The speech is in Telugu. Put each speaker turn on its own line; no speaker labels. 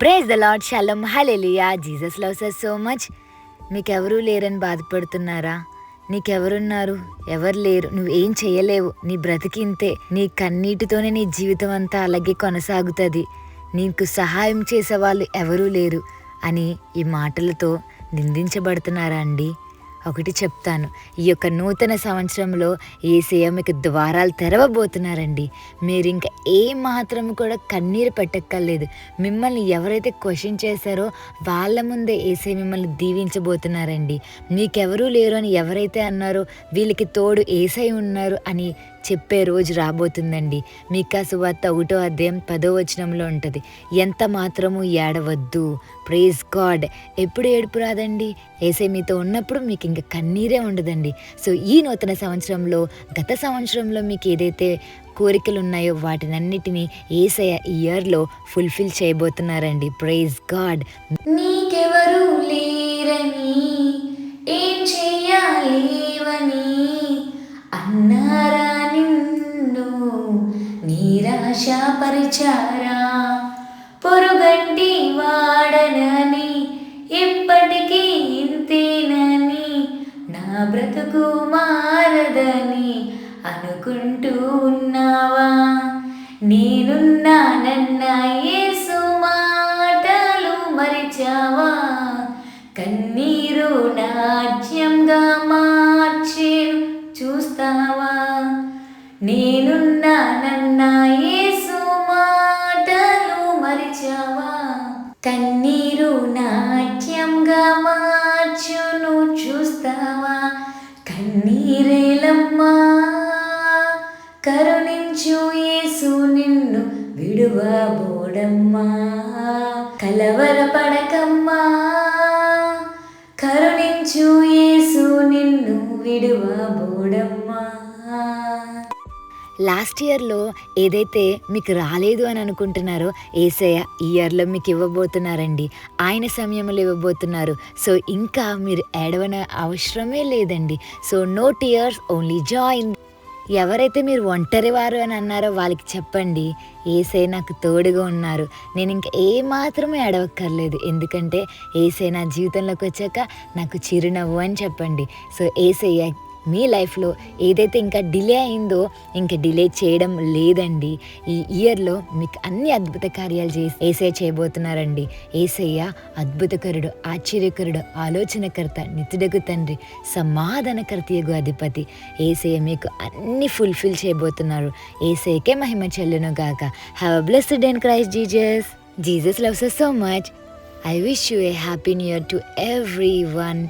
Praise the Lord shalom hallelujah Jesus loves us so much మీకెవరూ లేరని బాధపడుతున్నారా? నీకెవరున్నారు? ఎవరు లేరు? నువ్వేం చేయలేవు. నీ బ్రతికింతే నీ కన్నీటితోనే నీ జీవితం అంతా అలాగే కొనసాగుతుంది. నీకు సహాయం చేసే వాళ్ళు ఎవరూ లేరు అని ఈ మాటలతో నిందించబడుతున్నారా అండి? ఒకటి చెప్తాను. ఈ యొక్క నూతన సంవత్సరంలో ఏసయ్య మీకు ద్వారాలు తెరవబోతున్నారండి. మీరు ఇంకా ఏ మాత్రం కూడా కన్నీరు పెట్టక్కర్లేదు. మిమ్మల్ని ఎవరైతే క్వశ్చన్ చేశారో వాళ్ళ ముందే ఏసై మిమ్మల్ని దీవించబోతున్నారండి. మీకెవరూ లేరు అని ఎవరైతే అన్నారో వీళ్ళకి తోడు ఏసై ఉన్నారు అని చెప్పే రోజు రాబోతుందండి. మీకా సువార్త ఒకటో అధ్యాయం పదో వచనంలో ఉంటుంది. ఎంత మాత్రము ఏడవద్దు? ప్రేజ్ గాడ్ ఎప్పుడు ఏడుపు రాదండి? ఏసై మీతో ఉన్నప్పుడు మీకు ఇంకా కన్నీరే ఉండదండి. సో ఈ నూతన సంవత్సరంలో గత సంవత్సరంలో మీకు ఏదైతే కోరికలు ఉన్నాయో వాటినన్నిటినీ ఏసయ ఇయర్లో ఫుల్ఫిల్ చేయబోతున్నారండి. ప్రైజ్ గాడ్
నీకెవరు లే పరిచారా? పొరుగంటి వాడనని ఎప్పటికీ ఇంతేనని నా బ్రతుకు మారదని అనుకుంటూ ఉన్నావా? నేనున్నానన్న యేసు మాటలు మరిచావా? కన్నీరు నాట్యంగా మార్చేను చూస్తావా? నేనున్నానన్న ఏ మరిచావా కన్నీరు నాట్యంగా మార్చును చూస్తావా? కన్నీరేలమ్మా కరుణించు యేసు నిన్ను విడువబోడమ్మా. కలవరపడకమ్మా కరుణించు యేసు నిన్ను విడువబోడమ్మా.
లాస్ట్ ఇయర్లో ఏదైతే మీకు రాలేదు అని అనుకుంటున్నారో ఏసయ్య ఈ ఇయర్లో మీకు ఇవ్వబోతున్నారండి. ఆయన సమయంలో ఇవ్వబోతున్నారు. సో ఇంకా మీరు ఏడవన అవసరమే లేదండి. So no tears only join ఎవరైతే మీరు ఒంటరి వారు అని అన్నారో వాళ్ళకి చెప్పండి. ఏసై నాకు తోడుగా ఉన్నారు. నేను ఇంకా ఏమాత్రమే అడవక్కర్లేదు ఎందుకంటే ఏసై నా జీవితంలోకి వచ్చాక నాకు చిరునవ్వు అని చెప్పండి. సో ఏసయ్య మీ లైఫ్లో ఏదైతే ఇంకా డిలే అయిందో ఇంకా డిలే చేయడం లేదండి. ఈ ఇయర్లో మీకు అన్ని అద్భుత కార్యాలు చేసి ఏసై చేయబోతున్నారండి. ఏసయ్య అద్భుతకరుడు ఆశ్చర్యకరుడు ఆలోచనకర్త నితుడకు తండ్రి సమాధానకర్త యగు అధిపతి. ఏసయ్య మీకు అన్ని ఫుల్ఫిల్ చేయబోతున్నారు. ఏసయ్యకే మహిమ చెల్లును గాక. Have a blessed and Christ Jesus Jesus loves so much I wish you a happy new year to everyone